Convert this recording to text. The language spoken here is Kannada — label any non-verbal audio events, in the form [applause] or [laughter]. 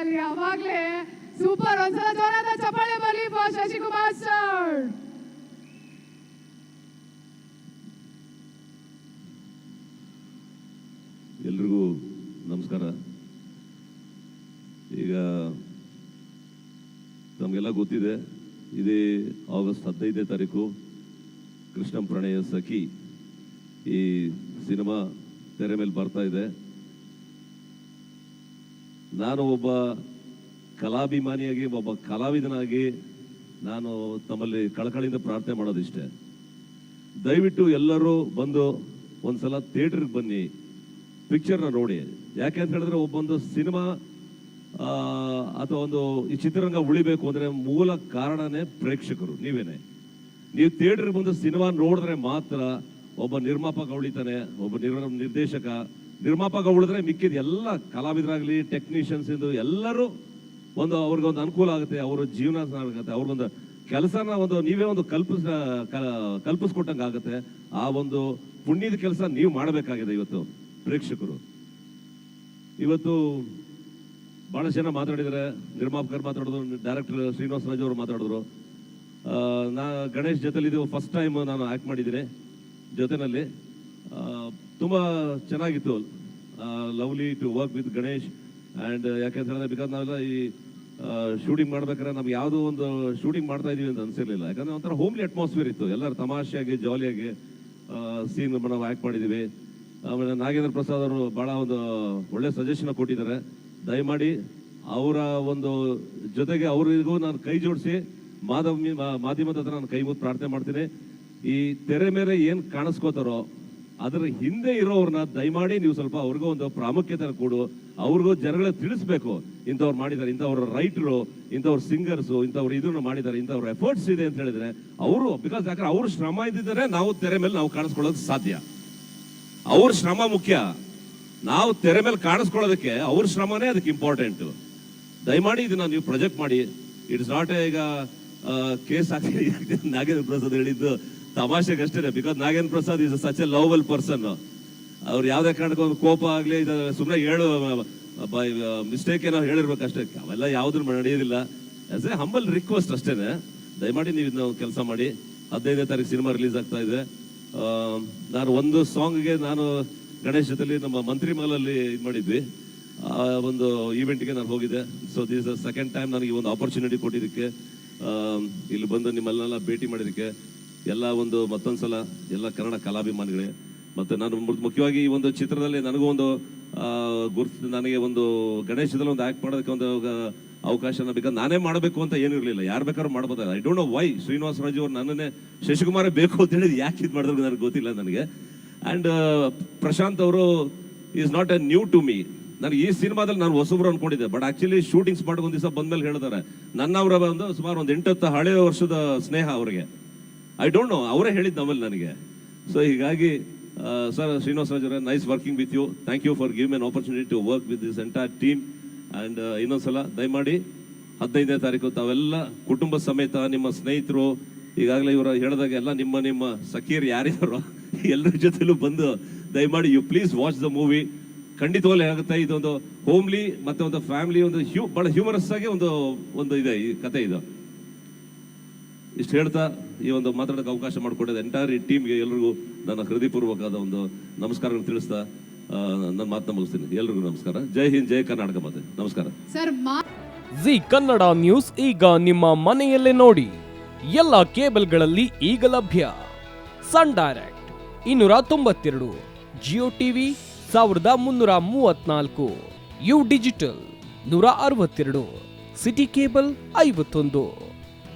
ಅವಾಗ್ಲೇ ಸೂಪರ್ ಒಂದ್ಸಲ ಜೋರಾದ ಚಪ್ಪಾಳೆ ಬರಲಿ ಫಾರ್ ಶಶಿಕುಮಾರ್ ಸರ್ ಎಲ್ರಿಗೂ ನಮಸ್ಕಾರ. ಈಗ ನಮಗೆಲ್ಲ ಗೊತ್ತಿದೆ, ಇದೇ ಆಗಸ್ಟ್ ಹದಿನೈದನೇ ತಾರೀಕು ಕೃಷ್ಣ ಪ್ರಣಯ ಸಖಿ ಈ ಸಿನಿಮಾ ತೆರೆ ಮೇಲೆ ಬರ್ತಾ ಇದೆ. ನಾನು ಒಬ್ಬ ಕಲಾಭಿಮಾನಿಯಾಗಿ, ಒಬ್ಬ ಕಲಾವಿದನಾಗಿ ನಾನು ತಮ್ಮಲ್ಲಿ ಕಳಕಳಿಯಿಂದ ಪ್ರಾರ್ಥನೆ ಮಾಡೋದಿಷ್ಟೇ. ದಯವಿಟ್ಟು ಎಲ್ಲರೂ ಬಂದು ಒಂದ್ಸಲ ಥಿಯೇಟ್ರಿಗೆ ಬನ್ನಿ, ಪಿಕ್ಚರ್ನ ನೋಡಿ. ಯಾಕೆ ಅಂತ ಹೇಳಿದ್ರೆ ಒಬ್ಬೊಂದು ಸಿನಿಮಾ ಅಥವಾ ಒಂದು ಈ ಚಿತ್ರರಂಗ ಉಳಿಬೇಕು ಅಂದ್ರೆ ಮೂಲ ಕಾರಣನೇ ಪ್ರೇಕ್ಷಕರು, ನೀವೇನೆ. ನೀವು ಥಿಯೇಟರ್ಗೆ ಬಂದು ಸಿನಿಮಾ ನೋಡಿದ್ರೆ ಮಾತ್ರ ಒಬ್ಬ ನಿರ್ಮಾಪಕ ಉಳಿತಾನೆ, ಒಬ್ಬ ನಿರ್ ನಿರ್ದೇಶಕ ನಿರ್ಮಾಪಕ ಉಳಿದ್ರೆ ಮಿಕ್ಕಿದ ಎಲ್ಲ ಕಲಾವಿದರಾಗ್ಲಿ ಟೆಕ್ನಿಷಿಯನ್ಸ್ ಇದು ಎಲ್ಲರೂ ಒಂದು ಅವ್ರಿಗೊಂದು ಅನುಕೂಲ ಆಗುತ್ತೆ, ಅವರ ಜೀವನ ಆಗುತ್ತೆ ಅವ್ರಿಗೊಂದು ಕೆಲಸನ ಒಂದು ನೀವೇ ಒಂದು ಕಲ್ಪಿಸ ಕಲ್ಪಿಸ್ಕೊಟ್ಟಂಗೆ ಆಗುತ್ತೆ. ಆ ಒಂದು ಪುಣ್ಯದ ಕೆಲಸ ನೀವು ಮಾಡಬೇಕಾಗಿದೆ ಇವತ್ತು ಪ್ರೇಕ್ಷಕರು. ಇವತ್ತು ಬಹಳಷ್ಟು ಜನ ಮಾತಾಡಿದರೆ ನಿರ್ಮಾಪಕರು ಮಾತಾಡಿದ್ರು ಡೈರೆಕ್ಟರ್ ಶ್ರೀನಿವಾಸ ರಾಜ್ ಅವರು ಮಾತಾಡಿದ್ರು. ನಾ ಗಣೇಶ್ ಜೊತೆಲಿ ಇದು ಫಸ್ಟ್ ಟೈಮ್ ನಾನು ಆ್ಯಕ್ಟ್ ಮಾಡಿದ್ದೀನಿ ಜೊತೆನಲ್ಲಿ. ತುಂಬಾ ಚೆನ್ನಾಗಿತ್ತು. Lovely to work with Ganesh and ಯಾಕೆಂತ ಹೇಳಿದ್ರೆ ಬಿಕಾಸ್ ನಾವೆಲ್ಲ ಈ ಶೂಟಿಂಗ್ ಮಾಡ್ಬೇಕಾದ್ರೆ ನಮ್ಗೆ ಯಾವುದೋ ಒಂದು ಶೂಟಿಂಗ್ ಮಾಡ್ತಾ ಇದೀವಿ ಅಂತ ಅನ್ಸಿರ್ಲಿಲ್ಲ. ಯಾಕಂದ್ರೆ ಒಂಥರ ಹೋಮ್ಲಿ ಅಟ್ಮಾಸ್ಫಿಯರ್ ಇತ್ತು. ಎಲ್ಲರೂ ತಮಾಷೆಯಾಗಿ ಜಾಲಿಯಾಗಿ ಸೀನ್ ನಾವು ಆಕ್ಟ್ ಮಾಡಿದ್ದೀವಿ ಆಮೇಲೆ ನಾಗೇಂದ್ರ ಪ್ರಸಾದ್ ಅವರು ಬಹಳ ಒಂದು ಒಳ್ಳೆ ಸಜೆಷನ್ ಕೊಟ್ಟಿದ್ದಾರೆ. ದಯಮಾಡಿ ಅವರ ಒಂದು ಜೊತೆಗೆ ಅವರಿಗೂ ನಾನು ಕೈ ಜೋಡಿಸಿ ಮಾಧವ ಮಾಧ್ಯಮದ ಹತ್ರ ನಾನು ಕೈ ಮುದ್ದು ಪ್ರಾರ್ಥನೆ ಮಾಡ್ತೀನಿ. ಈ ತೆರೆ ಮೇಲೆ ಏನು ಕಾಣಿಸ್ಕೋತಾರೋ ಅದರ ಹಿಂದೆ ಇರೋರ್ನ ದಯಮಾಡಿ ನೀವು ಸ್ವಲ್ಪ ಅವ್ರಿಗೂ ಒಂದು ಪ್ರಾಮುಖ್ಯತೆ ಕೊಡು. ಅವ್ರಿಗೂ ಜನಗಳ ತಿಳಿಸ್ಬೇಕು. ಇಂಥವ್ರು ಮಾಡಿದ್ದಾರೆ, ಇಂಥವ್ರ ರೈಟ್ರು, ಇಂಥವ್ರ ಸಿಂಗರ್ಸು, ಇಂಥವ್ರು ಇದನ್ನು ಮಾಡಿದ್ದಾರೆ, ಇಂಥವ್ರ ಎಫರ್ಟ್ಸ್ ಇದೆ ಅಂತ ಹೇಳಿದ್ರೆ ಅವರು ಬಿಕಾಸ್ ಯಾಕಂದ್ರೆ ಅವ್ರ ಶ್ರಮ ಇದ್ದಿದ್ದರೆ ನಾವು ತೆರೆ ಮೇಲೆ ನಾವು ಕಾಣಿಸ್ಕೊಳ್ಳೋದು ಸಾಧ್ಯ. ಅವ್ರ ಶ್ರಮ ಮುಖ್ಯ. ನಾವು ತೆರೆ ಮೇಲೆ ಕಾಣಿಸ್ಕೊಳ್ಳೋದಕ್ಕೆ ಅವ್ರ ಶ್ರಮನೇ ಅದಕ್ಕೆ ಇಂಪಾರ್ಟೆಂಟ್ ದಯಮಾಡಿ ಇದನ್ನ ನೀವು ಪ್ರೊಜೆಕ್ಟ್ ಮಾಡಿ. ಇಟ್ಸ್ ನಾಟ್ ಈಗ ಕೇಸ್ ಹಾಕಿ ನಾಗೇಂದ್ರ ಪ್ರಸಾದ್ ಹೇಳಿದ್ದು ತಮಾಷೆಗಷ್ಟೇ because Nagendra Prasad is such a lovable person ಅವ್ರು ಯಾವುದೇ ಕಾರಣಕ್ಕೂ ಒಂದು ಕೋಪ ಆಗಲಿ ಸುಮ್ಮನೆ ಹೇಳು ಮಿಸ್ಟೇಕ್ ಏನೋ ಹೇಳಿರ್ಬೇಕಷ್ಟೇ ಅವೆಲ್ಲ ಯಾವ್ದು ನಡೆಯೋದಿಲ್ಲ. ಆಸ್ ಎ ಹಂಬಲ್ ರಿಕ್ವೆಸ್ಟ್ ಅಷ್ಟೇನೆ. ದಯಮಾಡಿ ನೀವು ಇದನ್ನ ಕೆಲಸ ಮಾಡಿ. ಹದಿನೈದನೇ ತಾರೀಕು ಸಿನಿಮಾ ರಿಲೀಸ್ ಆಗ್ತಾ ಇದೆ. ನಾನು ಒಂದು ಸಾಂಗ್ಗೆ ನಾನು ಗಣೇಶ್ ಜೊತೆಲಿ ನಮ್ಮ ಮಂತ್ರಿ ಮಹಲಲ್ಲಿ ಇದು ಮಾಡಿದ್ವಿ. ಆ ಒಂದು ಈವೆಂಟ್ಗೆ ನಾನು ಹೋಗಿದ್ದೆ. ಸೊ ದಿಸ್ ಸೆಕೆಂಡ್ ಟೈಮ್ ನನಗೆ ಒಂದು ಆಪರ್ಚುನಿಟಿ ಕೊಟ್ಟಿದ್ದಕ್ಕೆ. ಇಲ್ಲಿ ಬಂದು ನಿಮ್ಮಲ್ಲೆಲ್ಲ ಭೇಟಿ ಮಾಡಿದ್ದಕ್ಕೆ. ಎಲ್ಲ ಒಂದು ಮತ್ತೊಂದ್ಸಲ ಎಲ್ಲ ಕನ್ನಡ ಕಲಾಭಿಮಾನಿಗಳೇ, ಮತ್ತೆ ನಾನು ಮುಖ್ಯವಾಗಿ ಈ ಒಂದು ಚಿತ್ರದಲ್ಲಿ ನನಗೂ ಒಂದು ಗುರುತು, ನನಗೆ ಒಂದು ಗಣೇಶದಲ್ಲಿ ಒಂದು ಆ್ಯಕ್ಟ್ ಮಾಡೋದಕ್ಕೆ ಒಂದು ಅವಕಾಶನ ಬೇಕಾದ್ರೆ ನಾನೇ ಮಾಡಬೇಕು ಅಂತ ಏನಿರಲಿಲ್ಲ ಯಾರು ಬೇಕಾದ್ರೂ ಮಾಡ್ಬೋದು. I don't know why Srinivasa Raju ಅವ್ರು ನನ್ನನ್ನೇ ಶಶಿಕುಮಾರ ಬೇಕು ಅಂತ ಹೇಳಿದ್ ಯಾಕೆ ಇದು ಮಾಡಿದ್ರು ನನಗೆ ಗೊತ್ತಿಲ್ಲ ನನಗೆ. ಆ್ಯಂಡ್ ಪ್ರಶಾಂತ್ ಅವರು is not a new to me ನಾನು ಈ ಸಿನಿಮಾದಲ್ಲಿ ನಾನು ಹೊಸಬ್ರು ಅನ್ಕೊಂಡಿದ್ದೆ ಬಟ್ ಆಕ್ಚುಲಿ ಶೂಟಿಂಗ್ಸ್ ಮಾಡೋಕೆ ಒಂದು ದಿವಸ ಬಂದ್ಮೇಲೆ ಹೇಳಿದಾರೆ ನನ್ನವರ ಒಂದು ಸುಮಾರು ಒಂದು ಎಂಟತ್ತು ಹಳೆಯ ವರ್ಷದ ಸ್ನೇಹ ಅವರಿಗೆ. ಐ ಡೋಂಟ್ ನೋ ಅವರೇ ಹೇಳಿದ್ದು ನಮ್ಮಲ್ಲಿ ನನಗೆ. ಸೊ ಹೀಗಾಗಿ sir, Srinivasa Raj nice working with you thank you for give an opportunity to work with this entire team and ಇನ್ನೊಂದ್ಸಲ ದಯಮಾಡಿ ಹದಿನೈದನೇ ತಾರೀಕು ತಾವೆಲ್ಲ ಕುಟುಂಬ ಸಮೇತ ನಿಮ್ಮ ಸ್ನೇಹಿತರು, ಈಗಾಗಲೇ ಇವರು ಹೇಳಿದಾಗ ಎಲ್ಲ ನಿಮ್ಮ ನಿಮ್ಮ ಸಖಿಯರು ಯಾರಿದ್ದಾರೋ [laughs] ಎಲ್ಲರ ಜೊತೆಲೂ ಬಂದು ದಯಮಾಡಿ you please watch the movie ಖಂಡಿತವಾಗ್ಲೂ ಆಗುತ್ತೆ ಇದೊಂದು ಹೋಮ್ಲಿ ಮತ್ತೆ ಒಂದು ಫ್ಯಾಮಿಲಿ ಒಂದು ಹ್ಯೂ ಬಹಳ ಹ್ಯೂಮರಸ್ ಆಗಿ ಒಂದು ಒಂದು ಇದೆ ಈ ಕತೆ ಇದು. ಇಷ್ಟು ಹೇಳ್ತಾ ಈ ಒಂದು ಮಾತಾಡೋಕೆ ಅವಕಾಶ ಮಾಡಿಕೊಟ್ಟಿದ್ದ ಎಂಟೈರ್ ಈ ಟೀಮ್ಗೆ ಎಲ್ರಿಗೂ ನನ್ನ ಹೃದಯಪೂರ್ವಕವಾದ ಒಂದು ನಮಸ್ಕಾರಗಳನ್ನು ತಿಳಿಸ್ತಾ ನನ್ನ ಮಾತನ್ನ ಮುಗಿಸ್ತೀನಿ. ಎಲ್ರಿಗೂ ನಮಸ್ಕಾರ. ಜೈ ಹಿಂದ್ ಜೈ ಕರ್ನಾಟಕ ಮತ್ತೆ ನಮಸ್ಕಾರ. ಜಿ ಕನ್ನಡ ನ್ಯೂಸ್ ಈಗ ನಿಮ್ಮ ಮನೆಯಲ್ಲೇ ನೋಡಿ. ಎಲ್ಲ ಕೇಬಲ್ಗಳಲ್ಲಿ ಈಗ ಲಭ್ಯ. ಸನ್ ಡೈರೆಕ್ಟ್ ಇನ್ನೂರ ತೊಂಬತ್ತೆರಡು ಜಿಯೋ ಟಿವಿ ಸಾವಿರದ ಮುನ್ನೂರ ಮೂವತ್ನಾಲ್ಕು ಯು ಡಿಜಿಟಲ್ ನೂರ ಅರವತ್ತೆರಡು ಸಿಟಿ ಕೇಬಲ್ ಐವತ್ತೊಂದು.